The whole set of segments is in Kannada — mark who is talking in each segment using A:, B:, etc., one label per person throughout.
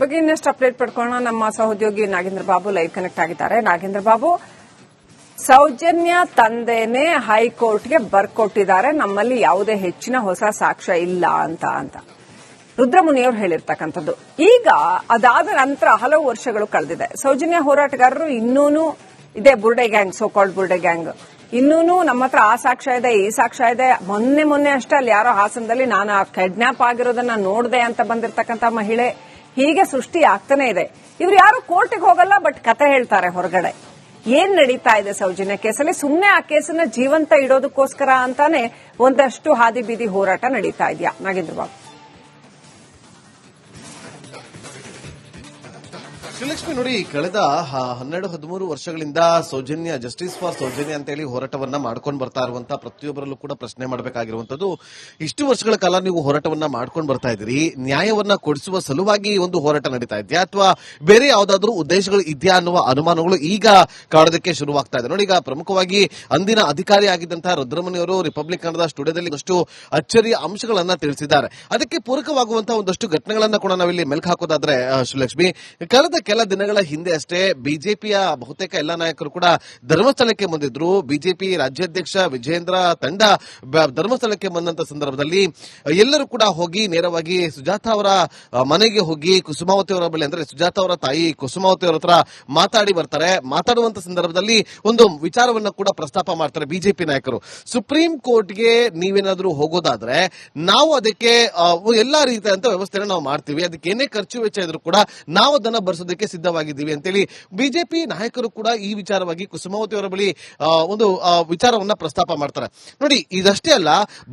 A: ಬಗ್ಗೆ ಇನ್ನಷ್ಟು ಅಪ್ಡೇಟ್ ಪಡ್ಕೊಳ್ಳೋಣ. ನಮ್ಮ ಸಹೋದ್ಯೋಗಿ ನಾಗೇಂದ್ರ ಬಾಬು ಲೈವ್ ಕನೆಕ್ಟ್ ಆಗಿದ್ದಾರೆ. ನಾಗೇಂದ್ರ ಬಾಬು, ಸೌಜನ್ಯ ತಂದೆನೇ ಹೈಕೋರ್ಟ್ಗೆ ಬರ್ಕೊಟ್ಟಿದ್ದಾರೆ. ನಮ್ಮಲ್ಲಿ ಯಾವುದೇ ಹೆಚ್ಚಿನ ಹೊಸ ಸಾಕ್ಷ್ಯ ಇಲ್ಲ ಅಂತ ಅಂತ. ರುದ್ರಮುನಿಯವರು ಹೇಳಿರ್ತಕ್ಕಂಥದ್ದು. ಈಗ ಅದಾದ ನಂತರ ಹಲವು ವರ್ಷಗಳು ಕಳೆದಿದೆ. ಸೌಜನ್ಯ ಹೋರಾಟಗಾರರು ಇನ್ನೂನು ಇದೆ, ಬುರ್ಡೆ ಗ್ಯಾಂಗ್ ಸೋ ಸೋಕಾಲ್ಡ್ ಬುರ್ಡೆ ಗ್ಯಾಂಗ್ ಇನ್ನೂನು ನಮ್ಮ ಹತ್ರ ಆ ಸಾಕ್ಷ್ಯ ಇದೆ, ಈ ಸಾಕ್ಷ್ಯ ಇದೆ. ಮೊನ್ನೆ ಮೊನ್ನೆ ಅಷ್ಟೇ ಅಲ್ಲಿ ಯಾರೋ ಹಾಸನದಲ್ಲಿ ನಾನು ಕಿಡ್ನಾಪ್ ಆಗಿರೋದನ್ನ ನೋಡಿದೆ ಅಂತ ಬಂದಿರತಕ್ಕಂತ ಮಹಿಳೆ. ಹೀಗೆ ಸೃಷ್ಟಿ ಆಗ್ತಾನೆ ಇದೆ. ಇವ್ರು ಯಾರು ಕೋರ್ಟಿಗೆ ಹೋಗಲ್ಲ, ಬಟ್ ಕತೆ ಹೇಳ್ತಾರೆ ಹೊರಗಡೆ. ಏನ್ ನಡೀತಾ ಇದೆ ಸೌಜನ್ಯ ಕೇಸಲ್ಲಿ? ಸುಮ್ಮನೆ ಆ ಕೇಸನ್ನ ಜೀವಂತ ಇಡೋದಕ್ಕೋಸ್ಕರ ಅಂತಾನೆ ಒಂದಷ್ಟು ಹಾದಿ ಬೀದಿ ಹೋರಾಟ ನಡೀತಾ ಇದೆಯಾ? ನಾಗೇಂದ್ರ ಬಾಬು
B: ನೋಡಿ, ಕಳೆದ ಹನ್ನೆರಡು, ಹದಿಮೂರು ವರ್ಷಗಳಿಂದ ಸೌಜನ್ಯ ಜಸ್ಟಿಸ್ ಫಾರ್ ಸೌಜನ್ಯ ಅಂತೇಳಿ ಹೋರಾಟವನ್ನ ಮಾಡ್ಕೊಂಡು ಬರ್ತಾ ಇರುವಂತ ಪ್ರತಿಯೊಬ್ಬರಲ್ಲೂ ಕೂಡ ಪ್ರಶ್ನೆ ಮಾಡಬೇಕಾಗಿರುವಂತದ್ದು ಇಷ್ಟು ವರ್ಷಗಳ ಕಾಲ ನೀವು ಹೋರಾಟವನ್ನ ಮಾಡ್ಕೊಂಡು ಬರ್ತಾ ಇದ್ದೀರಿ. ನ್ಯಾಯವನ್ನ ಕೊಡಿಸುವ ಸಲುವಾಗಿ ಒಂದು ಹೋರಾಟ ನಡೀತಾ ಇದೆಯಾ? ಅಥವಾ ಬೇರೆ ಯಾವ್ದಾದ್ರು ಉದ್ದೇಶಗಳು ಇದೆಯಾ ಅನ್ನುವ ಅನುಮಾನಗಳು ಈಗ ಕಾಡೋದಕ್ಕೆ ಶುರುವಾಗ್ತಾ ಇದೆ. ನೋಡಿ, ಈಗ ಪ್ರಮುಖವಾಗಿ ಅಂದಿನ ಅಧಿಕಾರಿ ಆಗಿದ್ದಂತಹ ರುದ್ರಮಣಿಯವರು ರಿಪಬ್ಲಿಕ್ ಕನ್ನಡದ ಸ್ಟುಡಿಯೋದಲ್ಲಿ ಒಂದಷ್ಟು ಅಚ್ಚರಿಯ ಅಂಶಗಳನ್ನ ತಿಳಿಸಿದ್ದಾರೆ. ಅದಕ್ಕೆ ಪೂರಕವಾಗುವಂತಹ ಒಂದಷ್ಟು ಘಟನೆಗಳನ್ನ ಕೂಡ ನಾವಿಲ್ಲಿ ಮೆಲ್ಕು ಹಾಕೋದಾದ್ರೆ ಶ್ರೀಲಕ್ಷ್ಮಿ ಕಳೆದ ಕೆಲ ದಿನಗಳ ಹಿಂದೆ ಅಷ್ಟೇ ಬಿಜೆಪಿಯ ಬಹುತೇಕ ಎಲ್ಲ ನಾಯಕರು ಕೂಡ ಧರ್ಮಸ್ಥಳಕ್ಕೆ ಬಂದಿದ್ರು. ಬಿಜೆಪಿ ರಾಜ್ಯಾಧ್ಯಕ್ಷ ವಿಜೇಂದ್ರ ತಂಡ ಧರ್ಮಸ್ಥಳಕ್ಕೆ ಬಂದಂತ ಸಂದರ್ಭದಲ್ಲಿ ಎಲ್ಲರೂ ಕೂಡ ಹೋಗಿ ನೇರವಾಗಿ ಸುಜಾತ ಅವರ ಮನೆಗೆ ಹೋಗಿ ಕುಸುಮಾವತಿ ಅವರ ಬಳಿ ಅಂದ್ರೆ ಸುಜಾತ ಅವರ ತಾಯಿ ಕುಸುಮಾವತಿ ಅವರ ಹತ್ರ ಮಾತಾಡಿ ಬರ್ತಾರೆ. ಮಾತಾಡುವಂತ ಸಂದರ್ಭದಲ್ಲಿ ಒಂದು ವಿಚಾರವನ್ನ ಕೂಡ ಪ್ರಸ್ತಾಪ ಮಾಡ್ತಾರೆ ಬಿಜೆಪಿ ನಾಯಕರು. ಸುಪ್ರೀಂ ಕೋರ್ಟ್ಗೆ ನೀವೇನಾದ್ರೂ ಹೋಗೋದಾದ್ರೆ ನಾವು ಅದಕ್ಕೆ ಎಲ್ಲಾ ರೀತಿಯಂತ ವ್ಯವಸ್ಥೆನ ನಾವು ಮಾಡ್ತೀವಿ. ಅದಕ್ಕೆ ಏನೇ ಖರ್ಚು ವೆಚ್ಚ ಇದ್ರು ಕೂಡ ನಾವು ಅದನ್ನ ಭರಿಸೋದಕ್ಕೆ ಸಿದ್ಧವಾಗಿದ್ದೀವಿ ಅಂತೇಳಿ ಬಿಜೆಪಿ ನಾಯಕರು ಕೂಡ ಈ ವಿಚಾರವಾಗಿ ಕುಸುಮಾವತಿ ಅವರ ಬಳಿ ಒಂದು ವಿಚಾರವನ್ನ ಪ್ರಸ್ತಾಪ ಮಾಡ್ತಾರೆ. ನೋಡಿ, ಇದಷ್ಟೇ ಅಲ್ಲ,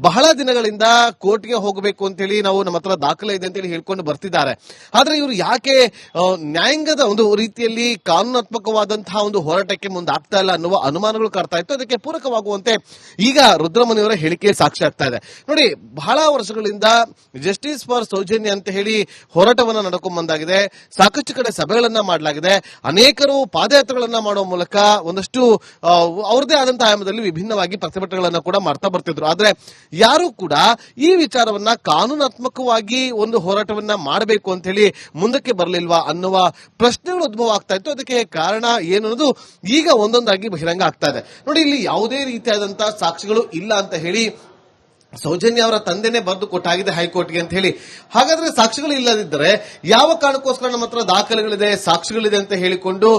B: ಬಹಳ ದಿನಗಳಿಂದ ಕೋರ್ಟ್ಗೆ ಹೋಗಬೇಕು ಅಂತೇಳಿ ನಾವು ನಮ್ಮ ಹತ್ರ ದಾಖಲೆ ಇದೆ ಅಂತೇಳಿ ಹೇಳ್ಕೊಂಡು ಬರ್ತಿದ್ದಾರೆ. ಆದ್ರೆ ಇವರು ಯಾಕೆ ನ್ಯಾಯಾಂಗದ ಒಂದು ರೀತಿಯಲ್ಲಿ ಕಾನೂನಾತ್ಮಕವಾದಂತಹ ಒಂದು ಹೋರಾಟಕ್ಕೆ ಮುಂದಾಗ್ತಾ ಇಲ್ಲ ಅನ್ನುವ ಅನುಮಾನಗಳು ಕಾಡ್ತಾ ಇತ್ತು. ಅದಕ್ಕೆ ಪೂರಕವಾಗುವಂತೆ ಈಗ ರುದ್ರಮನಿಯವರ ಹೇಳಿಕೆ ಸಾಕ್ಷಿ ಆಗ್ತಾ ಇದೆ. ನೋಡಿ, ಬಹಳ ವರ್ಷಗಳಿಂದ ಜಸ್ಟಿಸ್ ಫಾರ್ ಸೌಜನ್ಯ ಅಂತ ಹೇಳಿ ಹೋರಾಟವನ್ನ ನಡ್ಕೊಂಡ್ ಬಂದಾಗಿದೆ. ಸಾಕಷ್ಟು ಕಡೆ ಸಭೆಗಳನ್ನ ಮಾಡಲಾಗಿದೆ. ಅನೇಕರು ಪಾದಯಾತ್ರೆಗಳನ್ನ ಮಾಡುವ ಮೂಲಕ ಒಂದಷ್ಟು ಅವ್ರದೇ ಆದಂತಹ ಆಯಾಮದಲ್ಲಿ ವಿಭಿನ್ನವಾಗಿ ಪ್ರತಿಭಟನೆಗಳನ್ನ ಕೂಡ ಮಾಡ್ತಾ ಬರ್ತಿದ್ರು. ಆದ್ರೆ ಯಾರು ಕೂಡ ಈ ವಿಚಾರವನ್ನ ಕಾನೂನಾತ್ಮಕವಾಗಿ ಒಂದು ಹೋರಾಟವನ್ನ ಮಾಡಬೇಕು ಅಂತ ಹೇಳಿ ಮುಂದಕ್ಕೆ ಬರಲಿಲ್ವಾ ಅನ್ನುವ ಪ್ರಶ್ನೆಗಳು ಉದ್ಭವ ಆಗ್ತಾ ಇತ್ತು. ಅದಕ್ಕೆ ಕಾರಣ ಏನು ಅನ್ನೋದು ಈಗ ಒಂದೊಂದಾಗಿ ಬಹಿರಂಗ ಆಗ್ತಾ ಇದೆ. ನೋಡಿ, ಇಲ್ಲಿ ಯಾವುದೇ ರೀತಿಯಾದಂತಹ ಸಾಕ್ಷಿಗಳು ಇಲ್ಲ ಅಂತ ಹೇಳಿ ಸೌಜನ್ಯ ಅವರ ತಂದೆನೇ ಬರೆದು ಕೊಟ್ಟಾಗಿದೆ ಹೈಕೋರ್ಟ್ಗೆ ಅಂತ ಹೇಳಿ. ಹಾಗಾದ್ರೆ ಸಾಕ್ಷಿಗಳು ಇಲ್ಲದಿದ್ದರೆ ಯಾವ ಕಾರಣಕ್ಕೋಸ್ಕರ ನಮ್ಮ ಹತ್ರ ದಾಖಲೆಗಳಿದೆ, ಸಾಕ್ಷಿಗಳಿದೆ ಅಂತ ಹೇಳಿಕೊಂಡು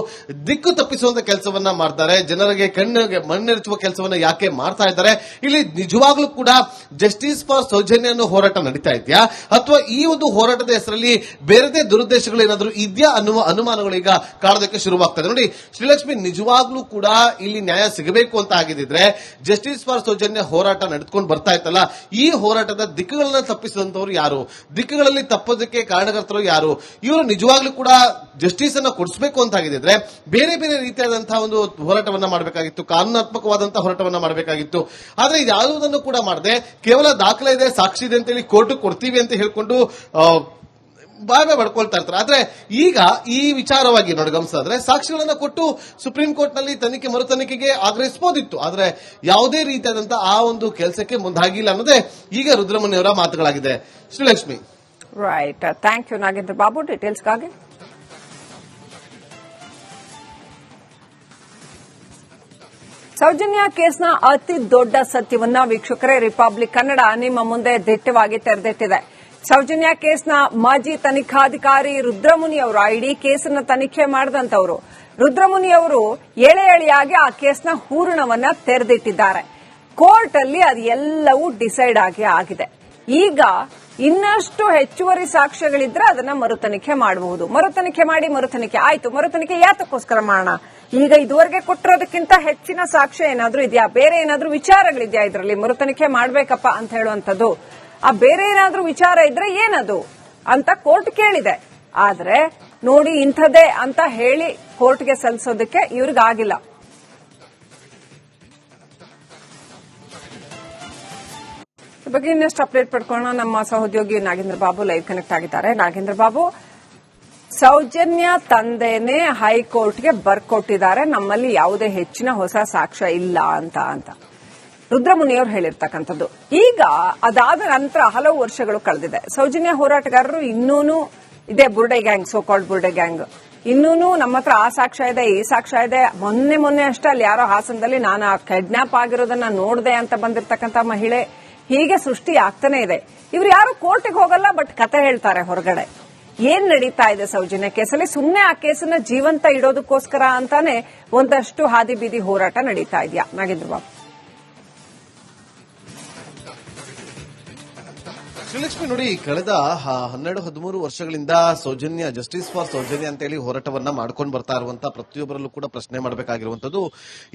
B: ದಿಕ್ಕು ತಪ್ಪಿಸುವಂತ ಕೆಲಸವನ್ನ ಮಾಡ್ತಾರೆ. ಜನರಿಗೆ ಕಣ್ಣಿಗೆ ಮಣ್ಣೆರಚುವ ಕೆಲಸವನ್ನ ಯಾಕೆ ಮಾಡ್ತಾ ಇದ್ದಾರೆ? ಇಲ್ಲಿ ನಿಜವಾಗ್ಲೂ ಕೂಡ ಜಸ್ಟಿಸ್ ಫಾರ್ ಸೌಜನ್ಯ ಅನ್ನೋ ಹೋರಾಟ ನಡೀತಾ ಇದೆಯಾ? ಅಥವಾ ಈ ಒಂದು ಹೋರಾಟದ ಹೆಸರಲ್ಲಿ ಬೇರೆದೇ ದುರುದ್ದೇಶಗಳು ಏನಾದರೂ ಇದೆಯಾ ಅನ್ನುವ ಅನುಮಾನಗಳು ಈಗ ಕಾಣೋದಕ್ಕೆ ಶುರುವಾಗ್ತದೆ. ನೋಡಿ, ಶ್ರೀಲಕ್ಷ್ಮಿ ನಿಜವಾಗ್ಲೂ ಕೂಡ ಇಲ್ಲಿ ನ್ಯಾಯ ಸಿಗಬೇಕು ಅಂತ ಆಗಿದ್ರೆ ಜಸ್ಟಿಸ್ ಫಾರ್ ಸೌಜನ್ಯ ಹೋರಾಟ ನಡೆದುಕೊಂಡು ಬರ್ತಾ ಇತ್ತಲ್ಲ ಈ ಹೋರಾಟದ ದಿಕ್ಕುಗಳನ್ನ ತಪ್ಪಿಸಿದಂತವ್ರು ಯಾರು? ದಿಕ್ಕುಗಳಲ್ಲಿ ತಪ್ಪೋದಕ್ಕೆ ಕಾರಣಕರ್ತರು ಯಾರು? ಇವರು ನಿಜವಾಗ್ಲೂ ಕೂಡ ಜಸ್ಟಿಸ್ ಅನ್ನ ಕೊಡಿಸಬೇಕು ಅಂತ ಆಗಿದ್ರೆ ಬೇರೆ ಬೇರೆ ರೀತಿಯಾದಂತಹ ಒಂದು ಹೋರಾಟವನ್ನ ಮಾಡಬೇಕಾಗಿತ್ತು, ಕಾನೂನಾತ್ಮಕವಾದಂತಹ ಹೋರಾಟವನ್ನ ಮಾಡಬೇಕಾಗಿತ್ತು. ಆದ್ರೆ ಯಾವುದನ್ನು ಕೂಡ ಮಾಡದೆ ಕೇವಲ ದಾಖಲೆ ಇದೆ, ಸಾಕ್ಷಿ ಇದೆ ಅಂತೇಳಿ ಕೋರ್ಟ್ ಕೊಡ್ತೀವಿ ಅಂತ ಹೇಳ್ಕೊಂಡು ಬಾಯ್ ಬಾಯ್ ಇರ್ತಾರೆ. ಆದ್ರೆ ಈಗ ಈ ವಿಚಾರವಾಗಿ ನೋಡಿ ಗಮನಿಸಿದ್ರೆ ಸಾಕ್ಷಿಗಳನ್ನ ಕೊಟ್ಟು ಸುಪ್ರೀಂ ಕೋರ್ಟ್ನಲ್ಲಿ ತನಿಖೆ ಮರು ತನಿಖೆಗೆ ಆಗ್ರಹಿಸಬಹುದಿತ್ತು ಆದ್ರೆ ಯಾವುದೇ ರೀತಿಯಾದಂತಹ ಆ ಒಂದು ಕೆಲಸಕ್ಕೆ ಮುಂದಾಗಿಲ್ಲ ಅನ್ನೋದೇ ಈಗ ರುದ್ರಮುನಿಯವರ ಮಾತುಗಳಾಗಿದೆ. Srilakshmi.
A: Right thank you Nagendra Babu ಡೀಟೇಲ್ಸ್ಗಾಗಿ Soujanya ಕೇಸ್ನ ಅತಿ ದೊಡ್ಡ ಸತ್ಯವನ್ನ ವೀಕ್ಷಕರೇ ರಿಪಬ್ಲಿಕ್ ಕನ್ನಡ ನಿಮ್ಮ ಮುಂದೆ ದಿಟ್ಟವಾಗಿ ತೆರೆದಿಟ್ಟಿದೆ. ಸೌಜನ್ಯ ಕೇಸ್ನ ಮಾಜಿ ತನಿಖಾಧಿಕಾರಿ ರುದ್ರಮುನಿ ಅವರು, ಆ ಇಡೀ ಕೇಸನ್ನ ತನಿಖೆ ಮಾಡಿದಂತವರು. ರುದ್ರಮುನಿ ಅವರು ಎಳೆ ಎಳೆಯಾಗಿ ಆ ಕೇಸ್ನ ಹೂರಣವನ್ನ ತೆರೆದಿಟ್ಟಿದ್ದಾರೆ. ಕೋರ್ಟ್ ಅಲ್ಲಿ ಅದು ಎಲ್ಲವೂ ಡಿಸೈಡ್ ಆಗಿ ಆಗಿದೆ. ಈಗ ಇನ್ನಷ್ಟು ಹೆಚ್ಚುವರಿ ಸಾಕ್ಷ್ಯಗಳಿದ್ರೆ ಅದನ್ನ ಮರುತನಿಖೆ ಮಾಡಬಹುದು. ಮರುತನಿಖೆ ಮಾಡಿ ಮರುತನಿಖೆ. ಆಯ್ತು, ಮರುತನಿಖೆ ಯಾತಕ್ಕೋಸ್ಕರ ಮಾಡೋಣ? ಈಗ ಇದುವರೆಗೆ ಕೊಟ್ಟಿರೋದಕ್ಕಿಂತ ಹೆಚ್ಚಿನ ಸಾಕ್ಷ್ಯ ಏನಾದ್ರೂ ಇದೆಯಾ? ಬೇರೆ ಏನಾದ್ರೂ ವಿಚಾರಗಳಿದೆಯಾ ಇದರಲ್ಲಿ? ಮರುತನಿಖೆ ಮಾಡ್ಬೇಕಪ್ಪ ಅಂತ ಹೇಳುವಂತದ್ದು ಆ ಬೇರೆ ಏನಾದ್ರೂ ವಿಚಾರ ಇದ್ರೆ ಏನದು ಅಂತ ಕೋರ್ಟ್ ಕೇಳಿದೆ. ಆದ್ರೆ ನೋಡಿ ಇಂಥದ್ದೇ ಅಂತ ಹೇಳಿ ಕೋರ್ಟ್ಗೆ ಸಲ್ಲಿಸೋದಕ್ಕೆ ಇವ್ರಿಗಾಗಿಲ್ಲ. ಬಗ್ಗೆ ಇನ್ನಷ್ಟು ಅಪ್ಡೇಟ್ ಪಡ್ಕೊಳ್ಳೋಣ. ನಮ್ಮ ಸಹೋದ್ಯೋಗಿ ನಾಗೇಂದ್ರ ಬಾಬು ಲೈವ್ ಕನೆಕ್ಟ್ ಆಗಿದ್ದಾರೆ. ನಾಗೇಂದ್ರ ಬಾಬು, ಸೌಜನ್ಯ ತಂದೆನೇ ಹೈಕೋರ್ಟ್ಗೆ ಬರ್ಕೊಟ್ಟಿದ್ದಾರೆ. ನಮ್ಮಲ್ಲಿ ಯಾವುದೇ ಹೆಚ್ಚಿನ ಹೊಸ ಸಾಕ್ಷ್ಯ ಇಲ್ಲ ಅಂತ ಅಂತ. ರುದ್ರಮುನಿಯವರು ಹೇಳಿರ್ತಕ್ಕಂಥದ್ದು. ಈಗ ಅದಾದ ನಂತರ ಹಲವು ವರ್ಷಗಳು ಕಳೆದಿದೆ. ಸೌಜನ್ಯ ಹೋರಾಟಗಾರರು ಇನ್ನೂನು ಇದೆ ಬುರ್ಡೆ ಗ್ಯಾಂಗ್ ಸೋ ಕಾಲ್ಡ್ ಬುರ್ಡೆ ಗ್ಯಾಂಗ್. ಇನ್ನೂನು ನಮ್ಮ ಹತ್ರ ಆ ಸಾಕ್ಷ್ಯ ಇದೆ, ಈ ಸಾಕ್ಷ್ಯ ಇದೆ. ಮೊನ್ನೆ ಮೊನ್ನೆ ಅಷ್ಟೇ ಅಲ್ಲಿ ಯಾರೋ ಹಾಸನದಲ್ಲಿ ನಾನು ಕಿಡ್ನಾಪ್ ಆಗಿರೋದನ್ನ ನೋಡ್ದೆ ಅಂತ ಬಂದಿರತಕ್ಕಂತ ಮಹಿಳೆ ಹೀಗೆ ಸೃಷ್ಟಿ ಆಗ್ತಾನೆ ಇದೆ. ಇವ್ರು ಯಾರು ಕೋರ್ಟಿಗೆ ಹೋಗಲ್ಲ, ಬಟ್ ಕತೆ ಹೇಳ್ತಾರೆ ಹೊರಗಡೆ. ಏನ್ ನಡೀತಾ ಇದೆ ಸೌಜನ್ಯ ಕೇಸಲ್ಲಿ? ಸುಮ್ಮನೆ ಆ ಕೇಸನ್ನ ಜೀವಂತ ಇಡೋದಕ್ಕೋಸ್ಕರ ಅಂತಾನೆ ಒಂದಷ್ಟು ಹಾದಿ ಬೀದಿ ಹೋರಾಟ ನಡೀತಾ ಇದೆಯಾ? ನಾಗೇಂದ್ರ ಬಾಬು
B: ಶ್ರೀಲಕ್ಷ್ಮಿ ನೋಡಿ, ಕಳೆದ ಹನ್ನೆರಡು, ಹದಿಮೂರು ವರ್ಷಗಳಿಂದ ಸೌಜನ್ಯ ಜಸ್ಟಿಸ್ ಫಾರ್ ಸೌಜನ್ಯ ಅಂತ ಹೇಳಿ ಹೋರಾಟವನ್ನ ಮಾಡ್ಕೊಂಡು ಬರ್ತಾ ಇರುವಂತ ಪ್ರತಿಯೊಬ್ಬರಲ್ಲೂ ಕೂಡ ಪ್ರಶ್ನೆ ಮಾಡಬೇಕಾಗಿರುವಂತದ್ದು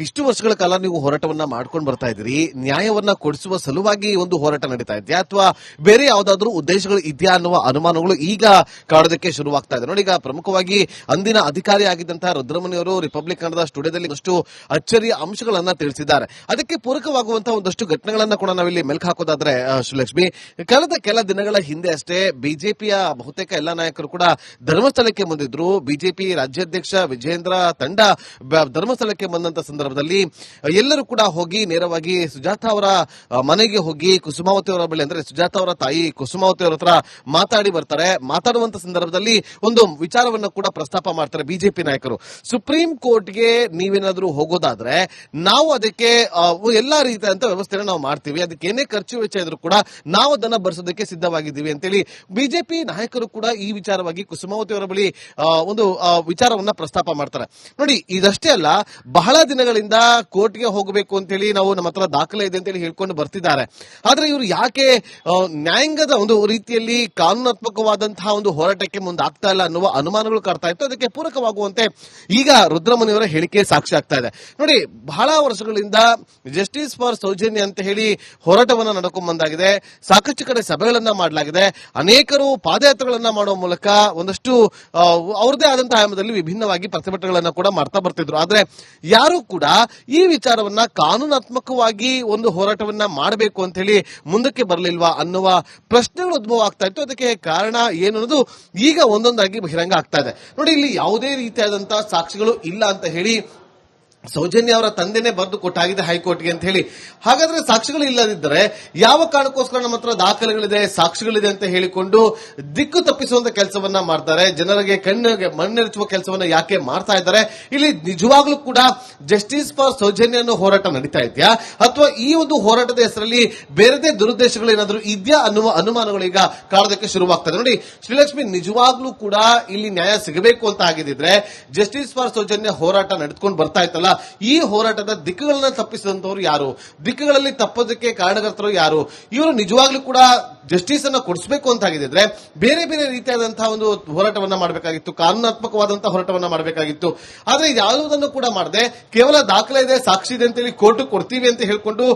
B: ಇಷ್ಟು ವರ್ಷಗಳ ಕಾಲ ನೀವು ಹೋರಾಟವನ್ನ ಮಾಡ್ಕೊಂಡು ಬರ್ತಾ ಇದ್ದೀರಿ. ನ್ಯಾಯವನ್ನ ಕೊಡಿಸುವ ಸಲುವಾಗಿ ಒಂದು ಹೋರಾಟ ನಡೀತಾ ಇದೆಯಾ ಅಥವಾ ಬೇರೆ ಯಾವ್ದಾದ್ರು ಉದ್ದೇಶಗಳು ಇದೆಯಾ ಅನ್ನುವ ಅನುಮಾನಗಳು ಈಗ ಕಾಡೋದಕ್ಕೆ ಶುರುವಾಗ್ತಾ ಇದೆ. ನೋಡಿ, ಈಗ ಪ್ರಮುಖವಾಗಿ ಅಂದಿನ ಅಧಿಕಾರಿ ಆಗಿದ್ದಂತಹ ರುದ್ರಮಣಿಯವರು ರಿಪಬ್ಲಿಕ್ ಕನ್ನಡದ ಸ್ಟುಡಿಯೋದಲ್ಲಿ ಒಂದಷ್ಟು ಅಚ್ಚರಿಯ ಅಂಶಗಳನ್ನ ತಿಳಿಸಿದ್ದಾರೆ. ಅದಕ್ಕೆ ಪೂರಕವಾಗುವಂತಹ ಒಂದಷ್ಟು ಘಟನೆಗಳನ್ನ ಕೂಡ ನಾವಿಲ್ಲಿ ಮೆಲ್ಕ್ ಹಾಕೋದಾದ್ರೆ ಶ್ರೀಲಕ್ಷ್ಮಿ ಕಳೆದ ಕೆಲ ದಿನಗಳ ಹಿಂದೆ ಅಷ್ಟೇ ಬಿಜೆಪಿಯ ಬಹುತೇಕ ಎಲ್ಲ ನಾಯಕರು ಕೂಡ ಧರ್ಮಸ್ಥಳಕ್ಕೆ ಬಂದಿದ್ರು. ಬಿಜೆಪಿ ರಾಜ್ಯಾಧ್ಯಕ್ಷ ವಿಜೇಂದ್ರ ತಂಡ ಧರ್ಮಸ್ಥಳಕ್ಕೆ ಬಂದಂತ ಸಂದರ್ಭದಲ್ಲಿ ಎಲ್ಲರೂ ಕೂಡ ಹೋಗಿ ನೇರವಾಗಿ ಸುಜಾತ ಅವರ ಮನೆಗೆ ಹೋಗಿ ಕುಸುಮಾವತಿ ಅವರ ಬಳಿ ಅಂದ್ರೆ ಸುಜಾತ ಅವರ ತಾಯಿ ಕುಸುಮಾವತಿ ಅವರ ಹತ್ರ ಮಾತಾಡಿ ಬರ್ತಾರೆ. ಮಾತಾಡುವಂತ ಸಂದರ್ಭದಲ್ಲಿ ಒಂದು ವಿಚಾರವನ್ನು ಕೂಡ ಪ್ರಸ್ತಾಪ ಮಾಡ್ತಾರೆ ಬಿಜೆಪಿ ನಾಯಕರು. ಸುಪ್ರೀಂ ಕೋರ್ಟ್ಗೆ ನೀವೇನಾದ್ರೂ ಹೋಗೋದಾದ್ರೆ ನಾವು ಅದಕ್ಕೆ ಎಲ್ಲಾ ರೀತಿಯಾದಂತ ವ್ಯವಸ್ಥೆಯನ್ನು ನಾವು ಮಾಡ್ತೀವಿ. ಅದಕ್ಕೆ ಏನೇ ಖರ್ಚು ವೆಚ್ಚ ಇದ್ರೂ ಕೂಡ ನಾವು ಅದನ್ನ ಭರಿಸೋದಕ್ಕೆ ಸಿದ್ಧವಾಗಿದ್ದೀವಿ ಅಂತೇಳಿ ಬಿಜೆಪಿ ನಾಯಕರು ಕೂಡ ಈ ವಿಚಾರವಾಗಿ ಕುಸುಮಾವತಿ ಅವರ ಬಳಿ ಒಂದು ವಿಚಾರವನ್ನ ಪ್ರಸ್ತಾಪ ಮಾಡ್ತಾರೆ. ನೋಡಿ, ಇದಷ್ಟೇ ಅಲ್ಲ, ಬಹಳ ದಿನಗಳಿಂದ ಕೋರ್ಟ್ಗೆ ಹೋಗಬೇಕು ಅಂತೇಳಿ ನಾವು ನಮ್ಮ ಹತ್ರ ದಾಖಲೆ ಇದೆ ಅಂತೇಳಿ ಹೇಳ್ಕೊಂಡು ಬರ್ತಿದ್ದಾರೆ. ಆದ್ರೆ ಇವರು ಯಾಕೆ ನ್ಯಾಯಾಂಗದ ಒಂದು ರೀತಿಯಲ್ಲಿ ಕಾನೂನಾತ್ಮಕವಾದಂತಹ ಒಂದು ಹೋರಾಟಕ್ಕೆ ಮುಂದಾಗ್ತಾ ಇಲ್ಲ ಅನ್ನುವ ಅನುಮಾನಗಳು ಕಾಡ್ತಾ ಇತ್ತು. ಅದಕ್ಕೆ ಪೂರಕವಾಗುವಂತೆ ಈಗ ರುದ್ರಮನಿಯವರ ಹೇಳಿಕೆ ಸಾಕ್ಷಿ ಆಗ್ತಾ ಇದೆ. ನೋಡಿ, ಬಹಳ ವರ್ಷಗಳಿಂದ ಜಸ್ಟಿಸ್ ಫಾರ್ ಸೌಜನ್ಯ ಅಂತ ಹೇಳಿ ಹೋರಾಟವನ್ನ ನಡ್ಕೊಂಡ್ ಬಂದಾಗಿದೆ. ಸಾಕಷ್ಟು ಕಡೆ ಸಭೆಗಳನ್ನ ಮಾಡಲಾಗಿದೆ. ಅನೇಕರು ಪಾದಯಾತ್ರೆಗಳನ್ನ ಮಾಡುವ ಮೂಲಕ ಒಂದಷ್ಟು ಅವ್ರದೇ ಆದಂತಹ ಆಯಾಮದಲ್ಲಿ ವಿಭಿನ್ನವಾಗಿ ಪ್ರತಿಭಟನೆಗಳನ್ನ ಕೂಡ ಮಾಡ್ತಾ ಬರ್ತಿದ್ರು. ಆದ್ರೆ ಯಾರು ಕೂಡ ಈ ವಿಚಾರವನ್ನ ಕಾನೂನಾತ್ಮಕವಾಗಿ ಒಂದು ಹೋರಾಟವನ್ನ ಮಾಡಬೇಕು ಅಂತ ಹೇಳಿ ಮುಂದಕ್ಕೆ ಬರಲಿಲ್ವಾ ಅನ್ನುವ ಪ್ರಶ್ನೆಗಳು ಉದ್ಭವ ಆಗ್ತಾ ಇತ್ತು. ಅದಕ್ಕೆ ಕಾರಣ ಏನು ಅನ್ನೋದು ಈಗ ಒಂದೊಂದಾಗಿ ಬಹಿರಂಗ ಆಗ್ತಾ ಇದೆ. ನೋಡಿ, ಇಲ್ಲಿ ಯಾವುದೇ ರೀತಿಯಾದಂತಹ ಸಾಕ್ಷಿಗಳು ಇಲ್ಲ ಅಂತ ಹೇಳಿ ಸೌಜನ್ಯ ಅವರ ತಂದೆನೇ ಬರೆದು ಕೊಟ್ಟಾಗಿದೆ ಹೈಕೋರ್ಟ್ಗೆ ಅಂತ ಹೇಳಿ. ಹಾಗಾದ್ರೆ ಸಾಕ್ಷಿಗಳು ಇಲ್ಲದಿದ್ದರೆ ಯಾವ ಕಾರಣಕ್ಕೋಸ್ಕರ ನಮ್ಮ ಹತ್ರ ದಾಖಲೆಗಳಿದೆ, ಸಾಕ್ಷಿಗಳಿದೆ ಅಂತ ಹೇಳಿಕೊಂಡು ದಿಕ್ಕು ತಪ್ಪಿಸುವಂತ ಕೆಲಸವನ್ನ ಮಾಡ್ತಾರೆ. ಜನರಿಗೆ ಕಣ್ಣಿಗೆ ಮಣ್ಣೆರಚುವ ಕೆಲಸವನ್ನ ಯಾಕೆ ಮಾಡ್ತಾ ಇದ್ದಾರೆ? ಇಲ್ಲಿ ನಿಜವಾಗ್ಲೂ ಕೂಡ ಜಸ್ಟಿಸ್ ಫಾರ್ ಸೌಜನ್ಯ ಅನ್ನೋ ಹೋರಾಟ ನಡೀತಾ ಇದೆಯಾ? ಅಥವಾ ಈ ಒಂದು ಹೋರಾಟದ ಹೆಸರಲ್ಲಿ ಬೇರೆದೇ ದುರುದ್ದೇಶಗಳು ಏನಾದರೂ ಇದೆಯಾ ಅನ್ನುವ ಅನುಮಾನಗಳು ಈಗ ಕಾಡೋದಕ್ಕೆ ಶುರುವಾಗ್ತದೆ. ನೋಡಿ, ಶ್ರೀಲಕ್ಷ್ಮಿ ನಿಜವಾಗ್ಲೂ ಕೂಡ ಇಲ್ಲಿ ನ್ಯಾಯ ಸಿಗಬೇಕು ಅಂತ ಆಗಿದ್ರೆ ಜಸ್ಟಿಸ್ ಫಾರ್ ಸೌಜನ್ಯ ಹೋರಾಟ ನಡೆದುಕೊಂಡು ಬರ್ತಾ ಇತ್ತಲ್ಲ. ಈ ಹೋರಾಟದ ದಿಕ್ಕುಗಳನ್ನ ತಪ್ಪಿಸಿದಂತವರು ಯಾರು? ದಿಕ್ಕುಗಳಲ್ಲಿ ತಪ್ಪೋದಕ್ಕೆ ಕಾರಣಕರ್ತರು ಯಾರು? ಇವರು ನಿಜವಾಗ್ಲೂ ಕೂಡ ಜಸ್ಟಿಸ್ ಅನ್ನ ಕೊಡಿಸಬೇಕು ಅಂತ ಆಗಿದ್ರೆ ಬೇರೆ ಬೇರೆ ರೀತಿಯಾದಂತಹ ಒಂದು ಹೋರಾಟವನ್ನ ಮಾಡಬೇಕಾಗಿತ್ತು ಕಾನೂನಾತ್ಮಕವಾದಂತಹ ಹೋರಾಟವನ್ನ ಮಾಡಬೇಕಾಗಿತ್ತು. ಆದ್ರೆ ಯಾವುದನ್ನು ಕೂಡ ಮಾಡದೆ ಕೇವಲ ದಾಖಲೆ ಇದೆ, ಸಾಕ್ಷಿ ಇದೆ ಅಂತೇಳಿ ಕೋರ್ಟ್ ಕೊಡ್ತೀವಿ ಅಂತ ಹೇಳ್ಕೊಂಡು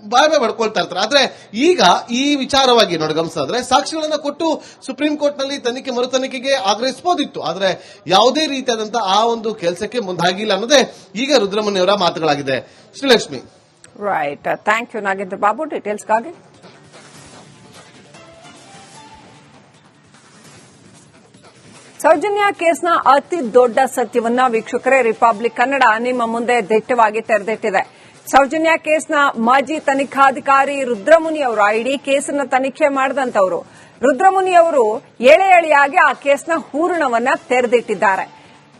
B: ಆ, ಬಾಯ್ಬೆ ಮಾಡ್ಕೊಳ್ತಾ ಇರ್ತಾರೆ. ಆದ್ರೆ ಈಗ ಈ ವಿಚಾರವಾಗಿ ನೋಡಿ ಗಮನಿಸಿದ್ರೆ ಸಾಕ್ಷಿಗಳನ್ನ ಕೊಟ್ಟು ಸುಪ್ರೀಂ ಕೋರ್ಟ್ನಲ್ಲಿ ತನಿಖೆ ಮರು ತನಿಖೆಗೆ ಆಗ್ರಹಿಸಬಹುದಿತ್ತು ಆದ್ರೆ ಯಾವುದೇ ರೀತಿಯಾದಂತಹ ಆ ಒಂದು ಕೆಲಸಕ್ಕೆ ಮುಂದಾಗಿಲ್ಲ ಅನ್ನೋದೇ ಈಗ ರುದ್ರಮುನಿಯವರ ಮಾತುಗಳಾಗಿದೆ. Srilakshmi.
A: Right thank you Nagendra Babu ಡೀಟೇಲ್ಸ್ಗಾಗಿ Soujanya ಕೇಸ್ನ ಅತಿ ದೊಡ್ಡ ಸತ್ಯವನ್ನ ವೀಕ್ಷಕರೇ ರಿಪಬ್ಲಿಕ್ ಕನ್ನಡ ನಿಮ್ಮ ಮುಂದೆ ದಿಟ್ಟವಾಗಿ ತೆರೆದಿಟ್ಟಿದೆ. ಸೌಜನ್ಯ ಕೇಸ್ನ ಮಾಜಿ ತನಿಖಾಧಿಕಾರಿ ರುದ್ರಮುನಿ ಅವರು ಇಡೀ ಕೇಸನ್ನ ತನಿಖೆ ಮಾಡಿದಂತವರು. ರುದ್ರಮುನಿ ಅವರು ಎಳೆ ಎಳೆಯಾಗಿ ಆ ಕೇಸ್ನ ಹೂರಣವನ್ನ ತೆರೆದಿಟ್ಟಿದ್ದಾರೆ.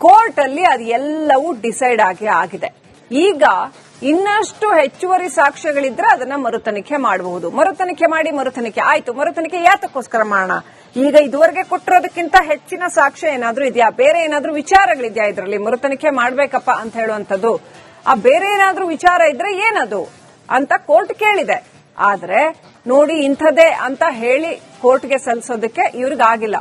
A: ಕೋರ್ಟ್ ಅಲ್ಲಿ ಅದೆಲ್ಲವೂ ಡಿಸೈಡ್ ಆಗಿ ಆಗಿದೆ. ಈಗ ಇನ್ನಷ್ಟು ಹೆಚ್ಚುವರಿ ಸಾಕ್ಷ್ಯಗಳಿದ್ರೆ ಅದನ್ನ ಮರುತನಿಖೆ ಮಾಡಬಹುದು. ಮರುತನಿಖೆ ಮಾಡಿ ಮರುತನಿಖೆ. ಆಯ್ತು, ಮರುತನಿಖೆ ಯಾತಕ್ಕೋಸ್ಕರ ಮಾಡೋಣ? ಈಗ ಇದುವರೆಗೆ ಕೊಟ್ಟಿರೋದಕ್ಕಿಂತ ಹೆಚ್ಚಿನ ಸಾಕ್ಷ್ಯ ಏನಾದ್ರೂ ಇದೆಯಾ? ಬೇರೆ ಏನಾದ್ರೂ ವಿಚಾರಗಳಿದೆಯಾ ಇದರಲ್ಲಿ? ಮರುತನಿಖೆ ಮಾಡ್ಬೇಕಪ್ಪ ಅಂತ ಹೇಳುವಂತದ್ದು ಆ ಬೇರೆ ಏನಾದ್ರೂ ವಿಚಾರ ಇದ್ರೆ ಏನದು ಅಂತ ಕೋರ್ಟ್ ಕೇಳಿದೆ. ಆದ್ರೆ ನೋಡಿ ಇಂಥದೇ ಅಂತ ಹೇಳಿ ಕೋರ್ಟ್ಗೆ ಸಲ್ಲಿಸೋದಕ್ಕೆ ಇವ್ರಿಗಾಗಿಲ್ಲ.